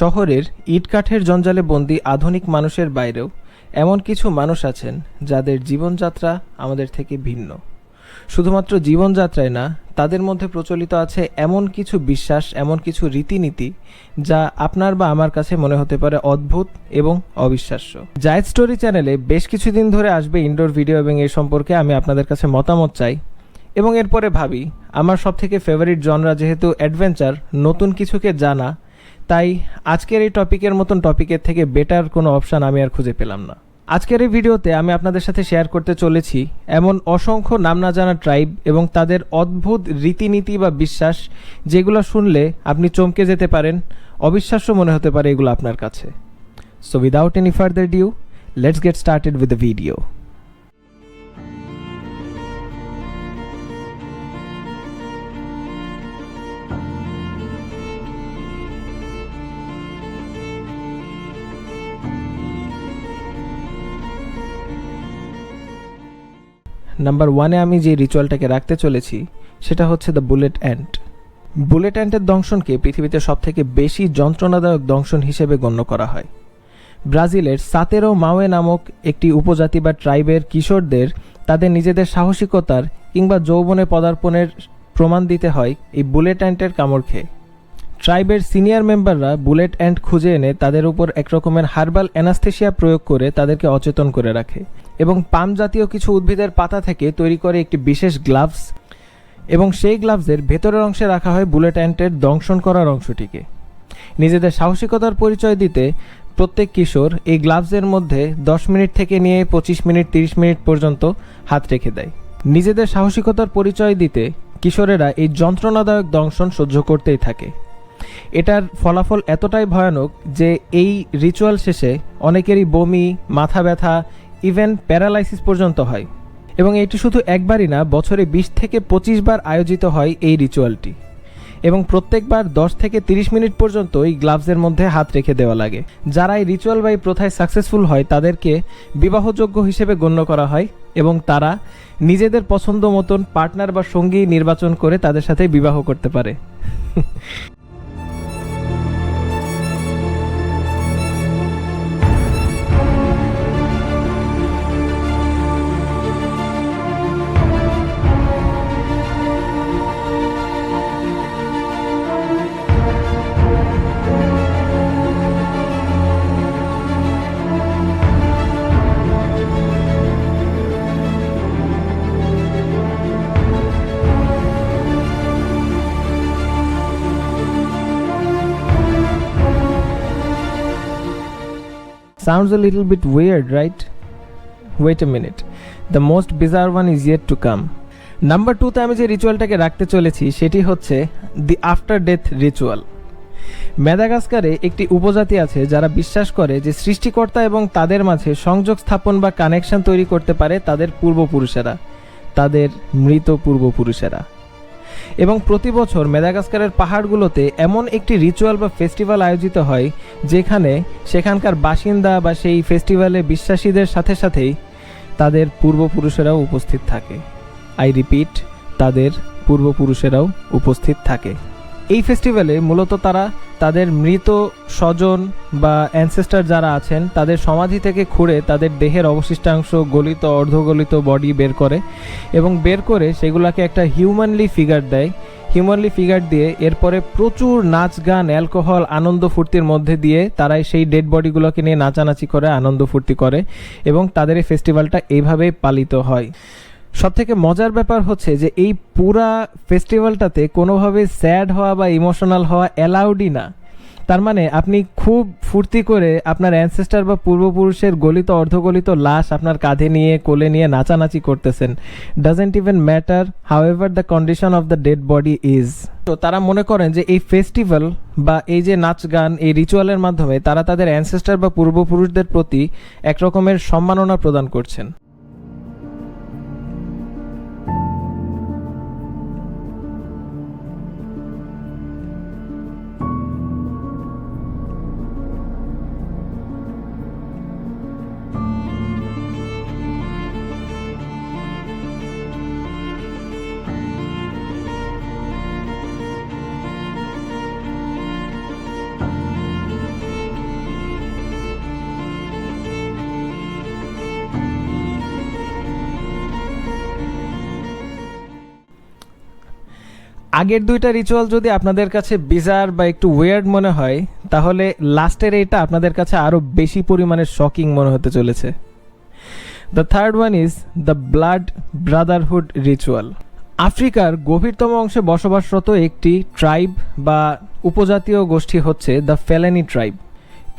শহরের ইটকাঠের জঞ্জালে বন্দি আধুনিক মানুষের বাইরেও এমন কিছু মানুষ আছেন যাদের জীবনযাত্রা আমাদের থেকে ভিন্ন। শুধুমাত্র জীবনযাত্রায় না, তাদের মধ্যে প্রচলিত আছে এমন কিছু বিশ্বাস, এমন কিছু রীতিনীতি যা আপনার বা আমার কাছে মনে হতে পারে অদ্ভুত এবং অবিশ্বাস্য। জায়দ স্টোরি চ্যানেলে বেশ কিছুদিন ধরে আসবে ইনডোর ভিডিও এবং এ সম্পর্কে আমি আপনাদের কাছে মতামত চাই এবং এরপরে ভাবি, আমার সবথেকে ফেভারিট জনরা যেহেতু অ্যাডভেঞ্চার নতুন কিছুকে জানা তাই আজকের এই টপিকের মতন টপিকের থেকে বেটার কোনো অপশান আমি আর খুঁজে পেলাম না। আজকের এই ভিডিওতে আমি আপনাদের সাথে শেয়ার করতে চলেছি এমন অসংখ্য নাম না জানা ট্রাইব এবং তাদের অদ্ভুত রীতিনীতি বা বিশ্বাস যেগুলো শুনলে আপনি চমকে যেতে পারেন, অবিশ্বাস্য মনে হতে পারে এগুলো আপনার কাছে। So without any further due let's get started with the video number ওয়ানে আমি যে রিচুয়ালটাকে রাখতে চলেছি, সেটা হচ্ছে দ্য বুলেট অ্যান্ট বুলেট অ্যান্টের দংশনকে পৃথিবীতে সবথেকে বেশি যন্ত্রণাদায়ক দংশন হিসেবে গণ্য করা হয়। ব্রাজিলের সাতেরো মাওয়ে নামক একটি উপজাতি বা ট্রাইবের কিশোরদের তাদের নিজেদের সাহসিকতার কিংবা যৌবনে পদার্পণের প্রমাণ দিতে হয় এই বুলেট অ্যান্টের কামড় খেয়ে। ট্রাইবের সিনিয়র মেম্বাররা বুলেট অ্যান্ট খুঁজে এনে তাদের উপর একরকমের হার্বাল অ্যানাস্থেশিয়া প্রয়োগ করে তাদেরকে অচেতন করে রাখে। এবং পাম জাতীয় কিছু উদ্ভিদের পাতা থেকে তৈরি করে একটি বিশেষ গ্লাভস, এবং সেই গ্লাভসের ভেতরের অংশে রাখা হয় বুলেট অ্যান্টের দংশন করার অংশটিকে। নিজেদের সাহসিকতার পরিচয় দিতে প্রত্যেক কিশোর এই গ্লাভসের মধ্যে দশ মিনিট থেকে নিয়ে পঁচিশ মিনিট, তিরিশ মিনিট পর্যন্ত হাত রেখে দেয়। নিজেদের সাহসিকতার পরিচয় দিতে কিশোরেরা এই যন্ত্রণাদায়ক দংশন সহ্য করতেই থাকে। এটার ফলাফল এতটাই ভয়ানক যে এই রিচুয়াল শেষে অনেকেরই বমি, মাথা ব্যথা ইভেন প্যারালাইসিস পর্যন্ত হয়। এবং এটি শুধু একবারই না, বছরে বিশ থেকে পঁচিশ বার আয়োজিত হয় এই রিচুয়ালটি। এবং প্রত্যেকবার দশ থেকে তিরিশ মিনিট পর্যন্ত এই গ্লাভসের মধ্যে হাত রেখে দেওয়া লাগে। যারা এই রিচুয়াল বা এই প্রথায় সাকসেসফুল হয়, তাদেরকে বিবাহযোগ্য হিসেবে গণ্য করা হয় এবং তারা নিজেদের পছন্দ মতন পার্টনার বা সঙ্গী নির্বাচন করে তাদের সাথে বিবাহ করতে পারে। Sounds a little bit weird, right? Wait a minute. The most bizarre one is yet to come. Number টুতে আমি যে রিচুয়ালটাকে রাখতে চলেছি সেটি হচ্ছে দি আফটার ডেথ রিচুয়াল ম্যাদাগাস্কারে একটি উপজাতি আছে যারা বিশ্বাস করে যে সৃষ্টিকর্তা এবং তাদের মাঝে সংযোগ স্থাপন বা কানেকশন তৈরি করতে পারে তাদের পূর্বপুরুষেরা তাদের মৃত পূর্বপুরুষেরা এবং প্রতি বছর মেদাগাস্কারের পাহাড়গুলোতে এমন একটি রিচুয়াল বা ফেস্টিভ্যাল আয়োজিত হয়, যেখানে সেখানকার বাসিন্দা বা সেই ফেস্টিভ্যালে বিশ্বাসীদের সাথে সাথেই তাদের পূর্বপুরুষেরাও উপস্থিত থাকে। আই রিপিট তাদের পূর্বপুরুষেরাও উপস্থিত থাকে। এই ফেস্টিভ্যালে মূলত তারা তাদের মৃত স্বজন বা অ্যানসেস্টার যারা আছেন, তাদের সমাধি থেকে খুঁড়ে তাদের দেহের অবশিষ্টাংশ গলিত, অর্ধগলিত বডি বের করে এবং বের করে সেগুলোকে একটা হিউম্যানলি ফিগার দেয়। হিউম্যানলি ফিগার দিয়ে এরপরে প্রচুর নাচ গান অ্যালকোহল আনন্দ ফুর্তির মধ্যে দিয়ে তারাই সেই ডেড বডিগুলোকে নিয়ে নাচানাচি করে, আনন্দ ফুর্তি করে এবং তাদের এই ফেস্টিভ্যালটা এইভাবেই পালিত হয়। সব থেকে মজার ব্যাপার হচ্ছে যে এই পুরা ফেস্টিভ্যালটাতে কোনোভাবে স্যাড হওয়া বা ইমোশনাল হওয়া অ্যালাউডই না। তার মানে আপনি খুব ফুর্তি করে আপনার অ্যানসেস্টার বা পূর্বপুরুষের গলিত, অর্ধগলিত লাশ আপনার কাঁধে নিয়ে, কোলে নিয়ে নাচানাচি করতেছেন। Doesn't even matter however the condition of the dead body is তো তারা মনে করেন যে এই ফেস্টিভ্যাল বা এই যে নাচ গান, এই রিচুয়ালের মাধ্যমে তারা তাদের অ্যানসেস্টার বা পূর্বপুরুষদের প্রতি একরকমের সম্মাননা প্রদান করছেন। আগের দুইটা রিচুয়াল যদি আপনাদের কাছে বিজার বা একটু ওয়ার্ড মনে হয়, তাহলে লাস্টের এইটা আপনাদের কাছে আরও বেশি পরিমাণে শকিং মনে হতে চলেছে। The third one is the blood brotherhood ritual আফ্রিকার গভীরতম অংশে বসবাসরত একটি ট্রাইব বা উপজাতীয় গোষ্ঠী হচ্ছে দ্য ফেলানি ট্রাইব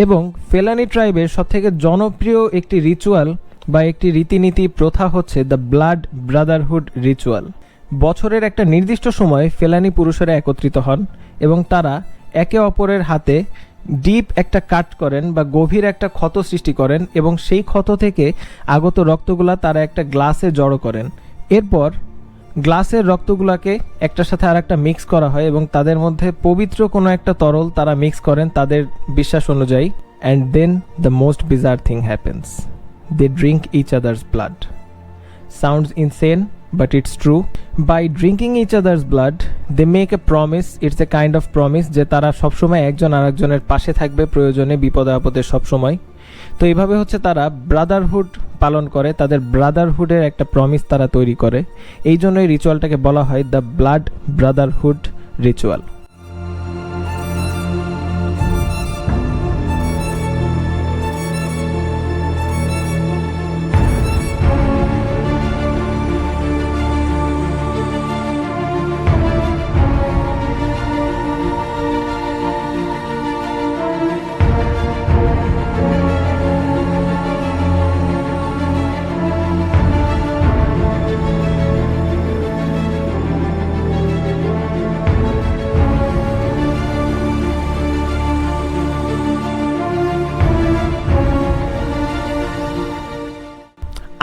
এবং ফেলানি ট্রাইবের সবথেকে জনপ্রিয় একটি রিচুয়াল বা একটি রীতিনীতি প্রথা হচ্ছে দ্য ব্লাড ব্রাদারহুড রিচুয়াল বছরের একটা নির্দিষ্ট সময়ে ফেলানি পুরুষেরা একত্রিত হন এবং তারা একে অপরের হাতে ডিপ একটা কাট করেন বা গভীর একটা ক্ষত সৃষ্টি করেন এবং সেই ক্ষত থেকে আগত রক্তগুলা তারা একটা গ্লাসে জড়ো করেন। এরপর গ্লাসের রক্তগুলাকে একটার সাথে আর একটা মিক্স করা হয় এবং তাদের মধ্যে পবিত্র কোনো একটা তরল তারা মিক্স করেন তাদের বিশ্বাস অনুযায়ী। And then the most bizarre thing happens they drink each others blood sounds insane but it's true. By drinking each other's blood, they make a promise. It's a kind of promise যে তারা সবসময় একজন আরেকজনের পাশে থাকবে, প্রয়োজনে বিপদে আপদে সবসময়। তো এইভাবে হচ্ছে তারা ব্রাদারহুড পালন করে, তাদের ব্রাদারহুডের একটা প্রমিস তারা তৈরি করে। এই জন্য এই রিচুয়ালটাকে বলা হয় দ্য ব্লাড ব্রাদারহুড রিচুয়াল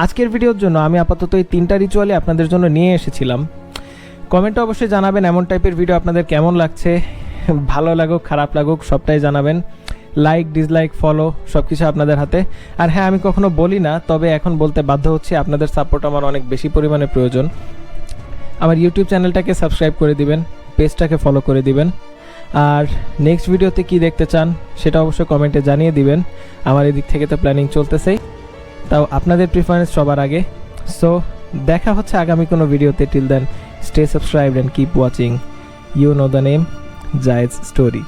আজকের ভিডিওর জন্য আমি আপাতত এই তিনটা রিচুয়ালই আপনাদের জন্য নিয়ে এসেছিলাম। কমেন্টে অবশ্যই জানাবেন এমন টাইপের ভিডিও আপনাদের কেমন লাগছে। ভালো লাগুক, খারাপ লাগুক, সবটাই জানাবেন। লাইক ডিসলাইক ফলো সব কিছু আপনাদের হাতে। আর হ্যাঁ আমি কখনো বলি না, তবে এখন বলতে বাধ্য হচ্ছে আপনাদের সাপোর্ট আমার অনেক বেশি পরিমাণে প্রয়োজন। আমার ইউটিউব চ্যানেলটাকে সাবস্ক্রাইব করে দিবেন পেজটাকে ফলো করে দিবেন। আর নেক্সট ভিডিওতে কি দেখতে চান, সেটা অবশ্যই কমেন্টে জানিয়ে দিবেন। আমার এদিক থেকে তো প্ল্যানিং চলতেছেই। তাও আপনাদের প্রিফারেন্স সবার আগে। সো দেখা হচ্ছে আগামী কোনো ভিডিওতে till then stay subscribe and keep watching you know the name জায়েজ স্টোরি